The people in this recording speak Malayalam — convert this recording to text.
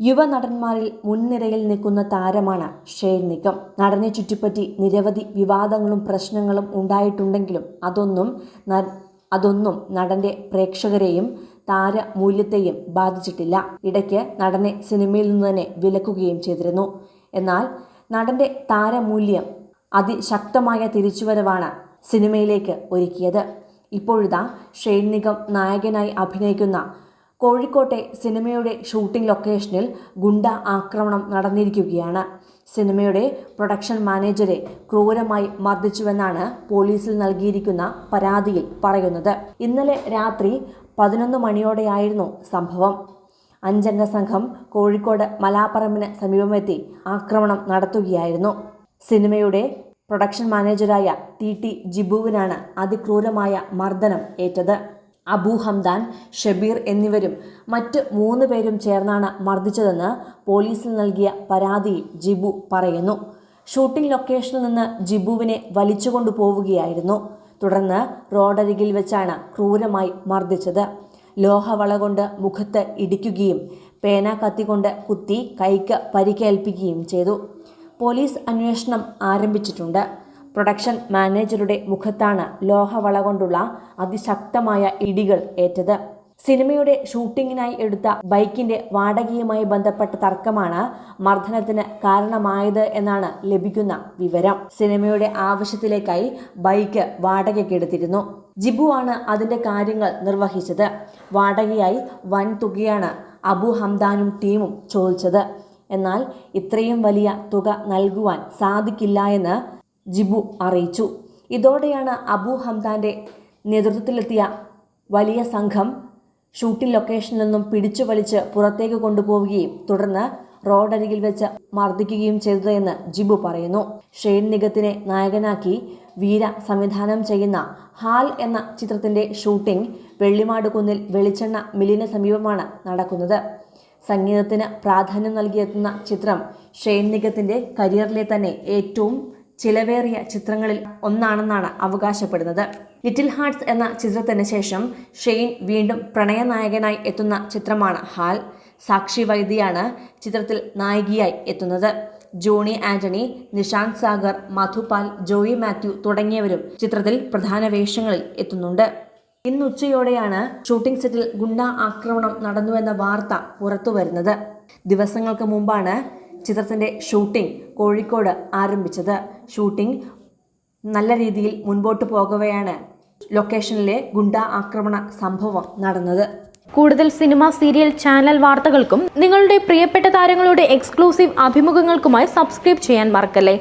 യുവനടന്മാരിൽ മുൻനിരയിൽ നിൽക്കുന്ന താരമാണ് ഷെയ്ൻ നിഗം. നടനെ ചുറ്റിപ്പറ്റി നിരവധി വിവാദങ്ങളും പ്രശ്നങ്ങളും ഉണ്ടായിട്ടുണ്ടെങ്കിലും അതൊന്നും അതൊന്നും നടന്റെ പ്രേക്ഷകരെയും താരമൂല്യത്തെയും ബാധിച്ചിട്ടില്ല. ഇടയ്ക്ക് നടനെ സിനിമയിൽ നിന്ന് തന്നെ വിലക്കുകയും ചെയ്തിരുന്നു. എന്നാൽ നടന്റെ താരമൂല്യം അതിശക്തമായ തിരിച്ചുവരവാണ് സിനിമയിലേക്ക് ഒരുക്കിയത്. ഇപ്പോഴിതാ ഷെയ്ൻ നിഗം നായകനായി അഭിനയിക്കുന്ന കോഴിക്കോട്ടെ സിനിമയുടെ ഷൂട്ടിംഗ് ലൊക്കേഷനിൽ ഗുണ്ട ആക്രമണം നടന്നിരിക്കുകയാണ്. സിനിമയുടെ പ്രൊഡക്ഷൻ മാനേജരെ ക്രൂരമായി മർദ്ദിച്ചുവെന്നാണ് പോലീസിൽ നൽകിയിരിക്കുന്ന പരാതിയിൽ പറയുന്നത്. ഇന്നലെ രാത്രി പതിനൊന്ന് മണിയോടെയായിരുന്നു സംഭവം. അഞ്ചംഗ സംഘം കോഴിക്കോട് മലാപ്പറമ്പിന് സമീപമെത്തി ആക്രമണം നടത്തുകയായിരുന്നു. സിനിമയുടെ പ്രൊഡക്ഷൻ മാനേജരായ ടി ടി ജിബുവിനാണ് അതിക്രൂരമായ മർദ്ദനം ഏറ്റത്. അബു ഹംദാൻ ഷബീർ എന്നിവരും മറ്റ് മൂന്ന് പേരും ചേർന്നാണ് മർദ്ദിച്ചതെന്ന് പോലീസിൽ നൽകിയ പരാതിയിൽ ജിബു പറയുന്നു. ഷൂട്ടിംഗ് ലൊക്കേഷനിൽ നിന്ന് ജിബുവിനെ വലിച്ചുകൊണ്ടു പോവുകയായിരുന്നു. തുടർന്ന് റോഡരികിൽ വെച്ചാണ് ക്രൂരമായി മർദ്ദിച്ചത്. ലോഹവള കൊണ്ട് മുഖത്ത് ഇടിക്കുകയും പേന കത്തിക്കൊണ്ട് കുത്തി കൈക്ക് പരിക്കേൽപ്പിക്കുകയും ചെയ്തു. പോലീസ് അന്വേഷണം ആരംഭിച്ചിട്ടുണ്ട്. പ്രൊഡക്ഷൻ മാനേജറുടെ മുഖത്താണ് ലോഹവള കൊണ്ടുള്ള അതിശക്തമായ ഇടികൾ ഏറ്റത്. സിനിമയുടെ ഷൂട്ടിങ്ങിനായി എടുത്ത ബൈക്കിന്റെ വാടകയുമായി ബന്ധപ്പെട്ട തർക്കമാണ് മർദ്ദനത്തിന് കാരണമായത് എന്നാണ് ലഭിക്കുന്ന വിവരം. സിനിമയുടെ ആവശ്യത്തിലേക്കായി ബൈക്ക് വാടകയ്ക്കെടുത്തിരുന്നു. ജിബു ആണ് അതിന്റെ കാര്യങ്ങൾ നിർവഹിച്ചത്. വാടകയായി വൻ തുകയാണ് അബു ഹംദാനും ടീമും ചോദിച്ചത്. എന്നാൽ ഇത്രയും വലിയ തുക നൽകുവാൻ സാധിക്കില്ല എന്ന് ജിബു അറിയിച്ചു. ഇതോടെയാണ് അബു ഹംദാന്റെ നേതൃത്വത്തിലെത്തിയ വലിയ സംഘം ഷൂട്ടിംഗ് ലൊക്കേഷനിൽ നിന്നും പിടിച്ചു വലിച്ച് പുറത്തേക്ക് കൊണ്ടുപോവുകയും തുടർന്ന് റോഡരികിൽ വെച്ച് മർദ്ദിക്കുകയും ചെയ്തതെന്ന് ജിബു പറയുന്നു. ഷെയ്ൻ നിഗത്തിനെ നായകനാക്കി വീര സംവിധാനം ചെയ്യുന്ന ഹാൽ എന്ന ചിത്രത്തിന്റെ ഷൂട്ടിംഗ് വെള്ളിമാട് കുന്നിൽ വെളിച്ചെണ്ണ മില്ലിന് സമീപമാണ് നടക്കുന്നത്. സംഗീതത്തിന് പ്രാധാന്യം നൽകിയെത്തുന്ന ചിത്രം ഷെയ്ൻ നിഗത്തിന്റെ കരിയറിലെ തന്നെ ഏറ്റവും ചിലവേറിയ ചിത്രങ്ങളിൽ ഒന്നാണെന്നാണ് അവകാശപ്പെടുന്നത്. ലിറ്റിൽ ഹാർട്സ് എന്ന ചിത്രത്തിന് ശേഷം ഷെയ്ൻ വീണ്ടും പ്രണയനായകനായി എത്തുന്ന ചിത്രമാണ് ഹാൽ. സാക്ഷി വൈദ്യയാണ് ചിത്രത്തിൽ നായികയായി എത്തുന്നത്. ജോണി ആന്റണി നിഷാന്ത് സാഗർ മധുപാൽ ജോയി മാത്യു തുടങ്ങിയവരും ചിത്രത്തിൽ പ്രധാന വേഷങ്ങളിൽ എത്തുന്നുണ്ട്. ഇന്ന് ഉച്ചയോടെയാണ് ഷൂട്ടിംഗ് സെറ്റിൽ ഗുണ്ടാ ആക്രമണം നടന്നുവെന്ന വാർത്ത പുറത്തുവരുന്നത്. ദിവസങ്ങൾക്ക് മുമ്പാണ് ചിത്രത്തിന്റെ ഷൂട്ടിംഗ് കോഴിക്കോട് ആരംഭിച്ചത്. ഷൂട്ടിംഗ് നല്ല രീതിയിൽ മുൻപോട്ട് പോകവെയാണ് ലൊക്കേഷനിലെ ഗുണ്ട ആക്രമണ സംഭവം നടന്നത്. കൂടുതൽ സിനിമ സീരിയൽ ചാനൽ വാർത്തകൾക്കും നിങ്ങളുടെ പ്രിയപ്പെട്ട താരങ്ങളുടെ എക്സ്ക്ലൂസീവ് അഭിമുഖങ്ങൾക്കുമായി സബ്സ്ക്രൈബ് ചെയ്യാൻ മറക്കല്ലേ?